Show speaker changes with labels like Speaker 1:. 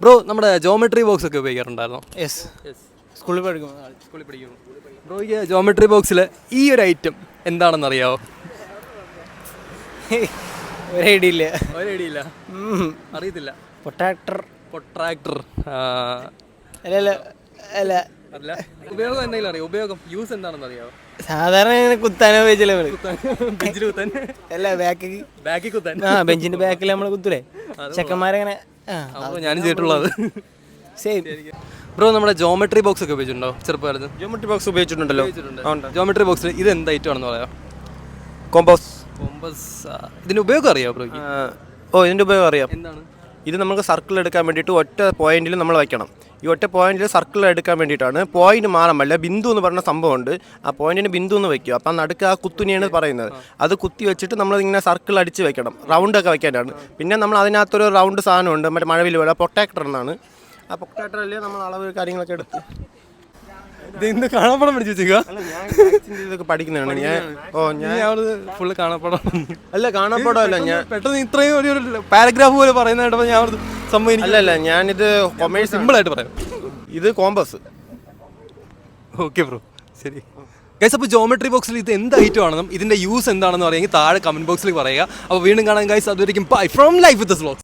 Speaker 1: Bro നമ്മുടെ geometry box ഒക്കെ ഉപയോഗിക്കാറുണ്ടായിരുന്നോ?
Speaker 2: Yes സ്കൂളിൽ പഠിക്കുന്നു
Speaker 1: സ്കൂളിൽ പഠിക്കുന്നു ബ്രോ ഈ ജോമെട്രി ബോക്സിൽ ഈ ഒരു ഐറ്റം എന്താണെന്ന് അറിയാവോ
Speaker 2: ഒരു ഐഡിയ ഇല്ല.
Speaker 1: ഒരു ഐഡിയ ഇല്ല. അറിയത്തില്ല.
Speaker 2: പൊട്ടാക്ടർ
Speaker 1: പ്രൊട്രാക്ടർ
Speaker 2: അല്ല അല്ല അല്ല.
Speaker 1: അല്ല. ഉപയോഗം എന്തെങ്കിലും അറിയാം? ഉപയോഗം യൂസ് എന്താണെന്ന് അറിയാവോ
Speaker 2: സാധാരണ കുത്താനോ ബെഞ്ചിലെ കുത്താൻ
Speaker 1: ബെഞ്ചിൽ കുത്താൻ.
Speaker 2: അല്ല ബാക്കി
Speaker 1: ബാക്കി കുത്താൻ.
Speaker 2: ആ ബെഞ്ചിന്റെ ബാക്കിൽ നമ്മൾ കുത്തൂലേ? ചെക്കന്മാരങ്ങനെ
Speaker 1: അപ്പോൾ ഞാനും ചെയ്തിട്ടുള്ളത്.
Speaker 2: സെയിം
Speaker 1: ബ്രോ നമ്മുടെ ജോമെട്രി ബോക്സ് ഒക്കെ ഉപയോഗിച്ചിട്ടുണ്ടോ? ചെറുപ്പകാലത്ത്.
Speaker 3: ജിയോമെട്രി ബോക്സ് ഉപയോഗിച്ചിട്ടുണ്ടല്ലോ.
Speaker 1: ജോമെട്രി ബോക്സ് ഇത് എന്ത് ഐറ്റം ആണെന്ന് പറയാം
Speaker 3: കോമ്പോസ്
Speaker 1: കോമ്പസ് ഇതിന്റെ ഉപയോഗം അറിയാം ബ്രോ
Speaker 3: ഓ ഇതിന്റെ ഉപയോഗം അറിയാം.
Speaker 1: എന്താണ്?
Speaker 3: ഇത് നമുക്ക് സർക്കിൾ എടുക്കാൻ വേണ്ടിയിട്ട് ഒറ്റ പോയിന്റിൽ നമ്മൾ വയ്ക്കണം. ഈ ഒറ്റ പോയിന്റിൽ സർക്കിൾ എടുക്കാൻ വേണ്ടിയിട്ടാണ് പോയിന്റ് മാറാൻ പറ്റില്ല ബിന്ദു എന്ന് പറഞ്ഞ സംഭവമുണ്ട്. ആ പോയിന്റിന് ബിന്ദു എന്ന് വെക്കുക അപ്പം നടുക്ക് ആ കുത്തുനിയാണ് പറയുന്നത്. അത് കുത്തി വെച്ചിട്ട് നമ്മൾ ഇങ്ങനെ സർക്കിൾ അടിച്ച് വെക്കണം റൗണ്ട് ഒക്കെ വെക്കാനാണ് പിന്നെ നമ്മൾ അതിനകത്തൊരു റൗണ്ട് സാധനമുണ്ട്. മറ്റേ മഴവിൽ പോലെ പൊട്ടാക്ടർ എന്നാണ്. ആ പൊട്ടാക്ടറിൽ നമ്മൾ അളവ് കാര്യങ്ങളൊക്കെ എടുത്ത്
Speaker 1: ഇത് ഇന്ന് കാണാപ്പടം
Speaker 3: അല്ല മാത്സിന്റെ ഇതൊക്കെ പഠിക്കുന്നതാണ്. ഞാൻ ഓ ഞാൻ
Speaker 1: ഞാൻ ഫുള്ള് കാണാപ്പടം.
Speaker 3: അല്ല കാണാപ്പാടമല്ല ഞാൻ
Speaker 1: പെട്ടെന്ന് ഇത്രയും ഒരു പാരഗ്രാഫ് പോലെ പറയുന്നതായിട്ട് ഞാൻ അവിടുന്ന് സംഭവം
Speaker 3: അല്ല അല്ല ഞാനിത് കൊമേഴ്സ്
Speaker 1: സിമ്പിൾ ആയിട്ട് പറയാം.
Speaker 3: ഇത് കോമ്പസ്
Speaker 1: ഓക്കെ ബ്രോ ശരി. ഗൈസ് അപ്പോൾ ജോമെട്രി ബോക്സിൽ ഇത് എന്ത് ഐറ്റം ആണെന്നും ഇതിന്റെ യൂസ് എന്താണെന്ന് പറയുമെങ്കിൽ താഴെ കമന്റ് ബോക്സിൽ പറയുക. അപ്പോൾ വീണ്ടും കാണാൻ ഗൈസ് അതുവരെയും bye from life with Slokes